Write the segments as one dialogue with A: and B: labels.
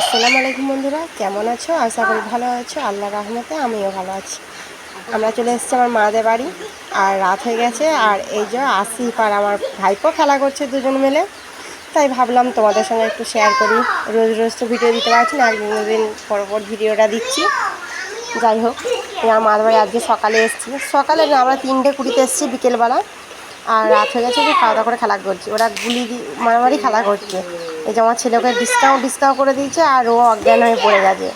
A: আসসালামু আলাইকুম বন্ধুরা, কেমন আছো? আশা করি ভালো আছো। আল্লাহ রহমতে আমিও ভালো আছি। আমরা চলে এসেছি আমার মাদের বাড়ি, আর রাত হয়ে গেছে, আর এই যে আসিফ আর আমার ভাইপো খেলা করছে দুজন মিলে। তাই ভাবলাম তোমাদের সঙ্গে একটু শেয়ার করি। রোজ রোজ তো ভিডিও দিতে পারছি না একদিন দিন পর পর ভিডিওটা দিচ্ছি। যাই হোক আমার মাদের বাড়ি আজকে সকালে এসেছি। সকালে না, আমরা তিনটে কুড়িতে এসেছি বিকেলবেলা। আর রাত হয়ে গেছে যে খাওয়া দাওয়া করে খেলা করছি। ওরা গুলি মারামারি খেলা করছে। এই যে আমার ছেলেকে ডিসকাউন্ট ডিসকাউন্ট করে দিয়েছে আর ও অজ্ঞান হয়ে পড়ে গেছে।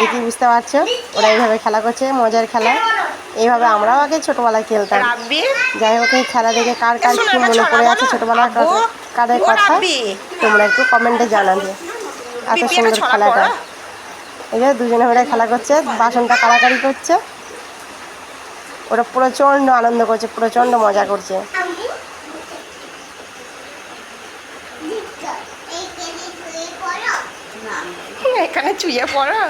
A: দেখি বুঝতে পারছ? ওরা এইভাবে খেলা করছে মজার খেলা। এইভাবে আমরাও আগে ছোটোবেলায় খেলতাম। যাই হোক এই খেলা দেখে কার কার কি মনে পড়ে আছে ছোটোবেলার কারের কথা? তোমরা একটু কমেন্টে জানাবে। এত সুন্দর খেলাটা। এই যে দুজনে মিলে খেলা করছে বাসনটা কাড়াকাড়ি করছে। ওরা প্রচণ্ড আনন্দ করছে প্রচণ্ড মজা করছে এখানে চুইয়ে পড়ো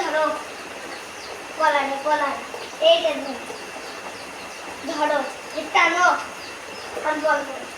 B: ধরো গলাটা গলা এইটা ধরো ধরো টানো আর বল করো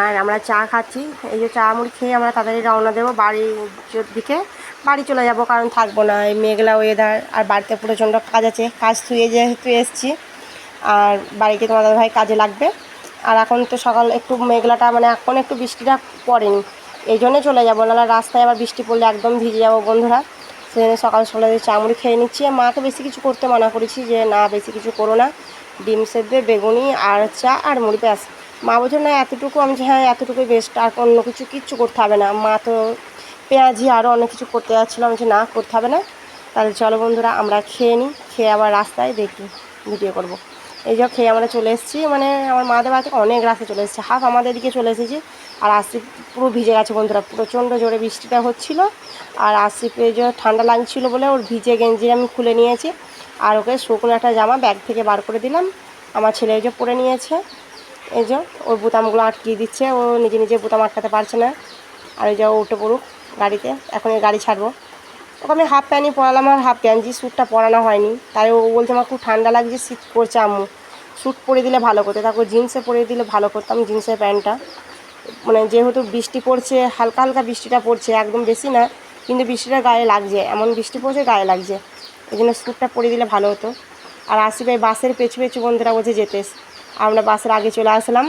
B: আর
A: আমরা চা খাচ্ছি। এই যে চা মুড়ি খেয়ে আমরা তাড়াতাড়ি রওনা দেবো বাড়ির দিকে। বাড়ি চলে যাব কারণ থাকব না, এই মেঘলা ওয়েদার আর বাড়িতে প্রচণ্ড কাজ আছে। কাজ থুয়ে যেহেতু এসছি, আর বাড়িতে তোমাদের ভাই কাজে লাগবে। আর এখন তো সকাল একটু মেঘলাটা মানে এখন একটু বৃষ্টিটা পড়েনি। এই জন্যে চলে যাব, নাহলে রাস্তায় আবার বৃষ্টি পড়লে একদম ভিজে যাব বন্ধুরা। সেজন্য সকাল সকালে চামড়ি খেয়ে নিচ্ছি। আর মাকে বেশি কিছু করতে মানা করেছি যে, না, বেশি কিছু করো না। ডিম সেদ্ধে, বেগুনি, আর চা, আর মুড়ি ব্যাস। মা বলছে, না, এতটুকু আমি হ্যাঁ এতটুকুই বেস্ট আর অন্য কিছু কিচ্ছু করতে হবে না। মা তো পেঁয়াজি আরও অনেক কিছু করতে যাচ্ছিল। আমি না, করতে হবে না। তাহলে চলো বন্ধুরা, আমরা খেয়ে নিই খেয়ে আবার রাস্তায় দেখি ভিডিও করব। এই যে, খেয়ে আমরা চলে এসেছি। মানে আমার মাদের বাড়ি থেকে অনেক রাস্তা চলে এসেছি। হাফ আমাদের দিকে চলে এসেছি। আর আসিফ পুরো ভিজে গেছে বন্ধুরা। প্রচণ্ড জোরে বৃষ্টিটা হচ্ছিল। আর আসিফে যে, ঠান্ডা লাগছিল বলে ওর ভিজে গেঞ্জি আমি খুলে নিয়েছি। আর ওকে শুকনো একটা জামা ব্যাগ থেকে বার করে দিলাম। আমার ছেলে যে পরে নিয়েছে। এই যে, ওর বোতামগুলো আটকিয়ে দিচ্ছে, ও নিজে নিজে বোতাম আটকাতে পারছে না। আর এই যে উঠে পড়ুক গাড়িতে, এখন এই গাড়ি ছাড়বো। ওকে আমি হাফ প্যান্টই পরালাম, আর হাফ প্যান্ট যে স্যুটটা পরানো হয়নি। তাই ও বলছে, আমার খুব ঠান্ডা লাগছে শীত করছে আম্মু। স্যুট পরে দিলে ভালো করতে। তারপর জিন্সে পরে দিলে ভালো করতাম জিন্সের প্যান্টটা। মানে যেহেতু বৃষ্টি পড়ছে, হালকা হালকা বৃষ্টিটা পড়ছে, একদম বেশি না, কিন্তু বৃষ্টিটা গায়ে লাগছে। এমন বৃষ্টি পড়ছে, গায়ে লাগছে। এই জন্য স্যুটটা পরে দিলে ভালো হতো। আর আসি ভাই বাসের পেছু পেছু বন্ধুরা বলছে যেতে আমরা বাসের আগে চলে আসলাম।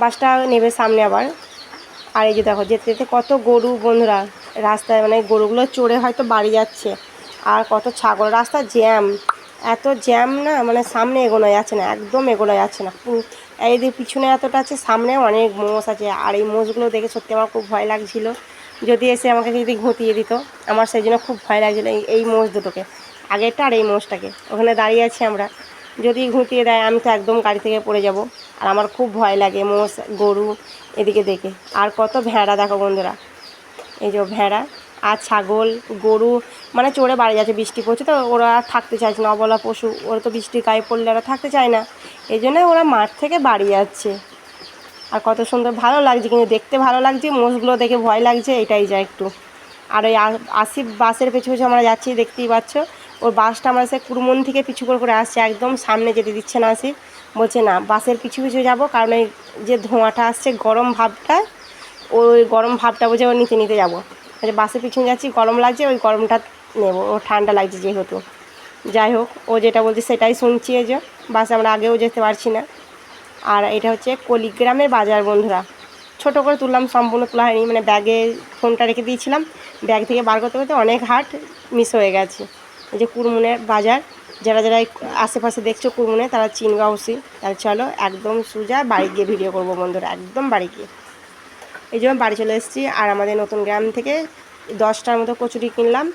A: বাসটা নেবে সামনে আবার। আর এই যে দেখো, যেতে যেতে কত গরু বন্ধুরা, রাস্তায় মানে গরুগুলো চড়ে হয়তো বাড়ি যাচ্ছে। আর কত ছাগল, রাস্তা জ্যাম। এত জ্যাম না মানে সামনে এগোনো যাচ্ছে না, একদম এগোনো যাচ্ছে না। এই যে পিছনে এতটা আছে, সামনে অনেক মোষ আছে। আর এই মোষগুলো দেখে সত্যি আমার খুব ভয় লাগছিল। যদি এসে আমাকে যদি ঘুঁটিয়ে দিত, আমার সেই জন্য খুব ভয় লাগছিল এই মোষ দুটোকে, আগেরটা আর এই মোষটাকে। ওখানে দাঁড়িয়ে আছি আমরা। যদি ঘুঁটিয়ে দেয়, আমি তো একদম গাড়ি থেকে পড়ে যাব। আর আমার খুব ভয় লাগে মোষ, গরু এদিকে দেখে। আর কত ভেড়া দেখো বন্ধুরা। এই যে ভেড়া আর ছাগল, গরু মানে চড়ে বাড়ি যাচ্ছে, বৃষ্টি পড়ছে তো ওরা থাকতে চাইছে না, অবলা পশু। ওরা তো বৃষ্টির গায়ে পড়লে ওরা থাকতে চায় না। এই জন্য ওরা মাঠ থেকে বাড়ি যাচ্ছে। আর কত সুন্দর ভালো লাগছে, কিন্তু দেখতে ভালো লাগছে, মোষগুলো দেখে ভয় লাগছে, এটাই যা একটু। আর ওই আসিফ বাসের পেছু পেছু আমরা যাচ্ছি, দেখতেই পাচ্ছ ওর বাসটা আমার সে কুরমন থেকে পিছু করে করে আসছে, একদম সামনে যেতে দিচ্ছে না আসিফ বলছে, না, বাসের পিছু পিছু যাব, কারণ এই যে ধোঁয়াটা আসছে, গরম ভাবটা, ওই গরম ভাবটা বুঝে ও নিতে নিতে যাব। আচ্ছা বাসের পিছনে যাচ্ছি, গরম লাগছে, ওই গরমটা নেব, ও ঠান্ডা লাগছে যেহেতু। যাই হোক, ও যেটা বলছে সেটাই শুনছি যে, বাস আমরা আগেও যেতে পারছি না। আর এটা হচ্ছে কলিগ্রামের বাজার, বন্ধুরা। ছোট করে তুললাম, সম্পূর্ণ তোলা হয়নি মানে ব্যাগে ফোনটা রেখে দিয়েছিলাম। ব্যাগ থেকে বার করতে করতে অনেক হাট মিস হয়ে গেছে। যে কুরমুনের বাজার, যারা যারা আশেপাশে দেখছ কুরমুনে তারা চিনবে অবশ্যই। তাহলে চলো একদম সোজা বাড়ি গিয়ে ভিডিও করব বন্ধুরা, একদম বাড়ি গিয়ে। এই জন্য বাড়ি চলে এসেছি, আর আমাদের নতুন গ্রাম থেকে দশটার মতো কচুরি কিনলাম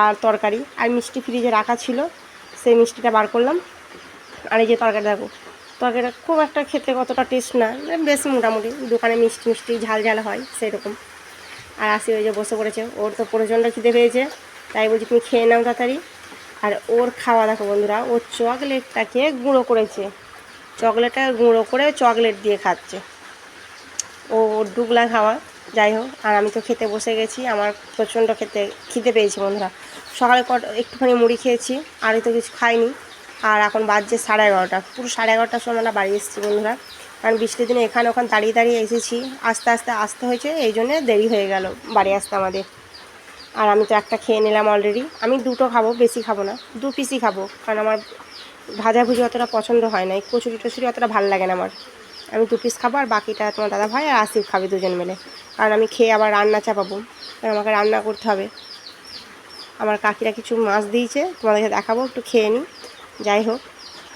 A: আর তরকারি। আর মিষ্টি ফ্রিজে রাখা ছিল, সেই মিষ্টিটা বার করলাম। আর এই যে তরকারি দেখো, তরকারিটা খুব একটা খেতে কতটা টেস্ট না, বেশ মোটামুটি, দোকানে মিষ্টি মিষ্টি ঝাল ঝাল হয় সেরকম আর আসি ওই যে বসে পড়েছে, ওর তো প্রচণ্ড খিদে পেয়েছে, তাই বলছি তুমি খেয়ে নাও তাড়াতাড়ি। আর ওর খাওয়া দেখো বন্ধুরা, ও চকলেটটাকে গুঁড়ো করেছে। চকলেটটা গুঁড়ো করে চকলেট দিয়ে খাচ্ছে। ও ডুগলা খাওয়া, যাই হোক, আর আমি তো খেতে বসে গেছি, আমার প্রচণ্ড খেতে, খিদে পেয়েছি বন্ধুরা। সকালে কট, একটুখানি মুড়ি খেয়েছি আর তো কিছু খাইনি। আর এখন বাজছে সাড়ে এগারোটা, পুরো সাড়ে এগারোটার সময় আমরা বাড়ি এসেছি বন্ধুরা। কারণ বৃষ্টির দিনে এখানে ওখানে দাঁড়িয়ে দাঁড়িয়ে এসেছি, আস্তে আস্তে আসতে হয়েছে, এই জন্যে দেরি হয়ে গেল বাড়ি আসতে আমাদের। আর আমি তো একটা খেয়ে নিলাম অলরেডি আমি দুটো খাব, বেশি খাব না। দু পিসই খাব, কারণ আমার ভাজাভুজি অতটা পছন্দ হয় না। এই কচুরি টচুরি অতটা ভালো লাগে না আমার। আমি দু পিস খাব আর বাকিটা তোমার দাদা ভাই আর আসিফ খাবে দুজন মিলে। কারণ আমি খেয়ে আবার রান্না চাপাবো। কারণ আমাকে রান্না করতে হবে। আমার কাকিরা কিছু মাছ দিয়েছে, তোমাদেরকে দেখাবো, একটু খেয়ে নিই যাই হোক,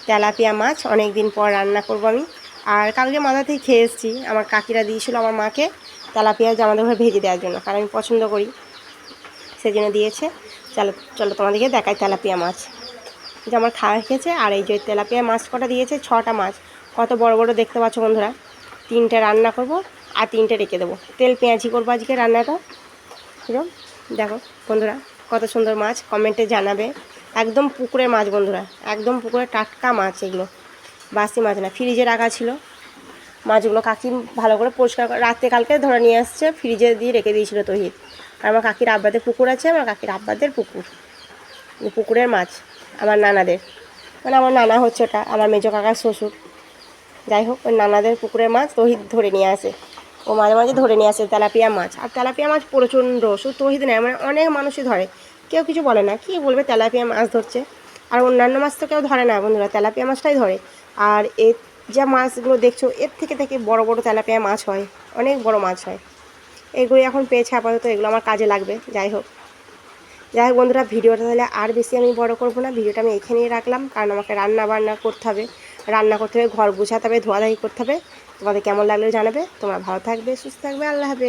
A: তেলাপিয়া মাছ অনেক দিন পর রান্না করব আমি। আর কালকে মাথাতেই খেয়ে এসেছি। আমার কাকিরা দিয়েছিল আমার মাকে তেলাপিয়া আমাদের ঘরে ভেজে দেওয়ার জন্য, কারণ আমি পছন্দ করি। সেই জন্য দিয়েছে। চলো চলো তোমাদেরকে দেখাই তেলাপিয়া মাছ। যে আমার খাওয়া খেয়েছে আর এই যে তেলাপিয়া মাছ কটা দিয়েছে, ছটা মাছ। কত বড় বড় দেখতে পাচ্ছ বন্ধুরা? তিনটে রান্না করব আর তিনটে রেখে দেবো। তেল, পেঁয়াজি করব আজকে রান্নাটা। এরকম দেখো বন্ধুরা, কত সুন্দর মাছ, কমেন্টে জানাবে। একদম পুকুরের মাছ বন্ধুরা, একদম পুকুরের টাটকা মাছ এগুলো। বাসি মাছ না, ফ্রিজে রাখা ছিল। মাছগুলো কাকি ভালো করে পরিষ্কার করে রাত্রে কালকে ধরে নিয়ে আসছে, ফ্রিজে দিয়ে রেখে দিয়েছিল তহিদ আর আমার কাকির আব্বাদের পুকুর আছে, আমার কাকির আব্বাদের পুকুর। পুকুরের মাছ, আমার নানাদের। মানে আমার নানা হচ্ছে ওটা, আমার মেজো কাকার শ্বশুর। যাই হোক ওই নানাদের পুকুরের মাছ তহিদ ধরে নিয়ে আসে। ও মাঝে মাঝে ধরে নিয়ে আসে তেলাপিয়া মাছ। আর তেলাপিয়া মাছ প্রচণ্ড, শুধু তহিদ নেয় মানে অনেক মানুষই ধরে। কেউ কিছু বলে না, কি বলবে তেলাপিয়া মাছ ধরছে। আর অন্যান্য মাছ তো কেউ ধরে না বন্ধুরা, তেলাপিয়া মাছটাই ধরে। আর এর যা মাছগুলো দেখছ, এর থেকে থেকে বড় বড় তেলাপিয়া মাছ হয়, অনেক বড় মাছ হয়। এগুলো এখন পেয়েছে আপাতত, এগুলো আমার কাজে লাগবে, যাই হোক। যাই হোক বন্ধুরা, ভিডিওটা তাহলে আর বেশি আমি বড় করব না, ভিডিওটা আমি এখানেই রাখলাম, কারণ আমাকে রান্না বান্না করতে হবে। রান্না করতে হবে, ঘর গুছাতে হবে ধোয়াধাই করতে হবে। তোমাদের কেমন লাগলে জানাবে, তোমরা ভালো থাকবে, সুস্থ থাকবে, আল্লাহ হাফেজ।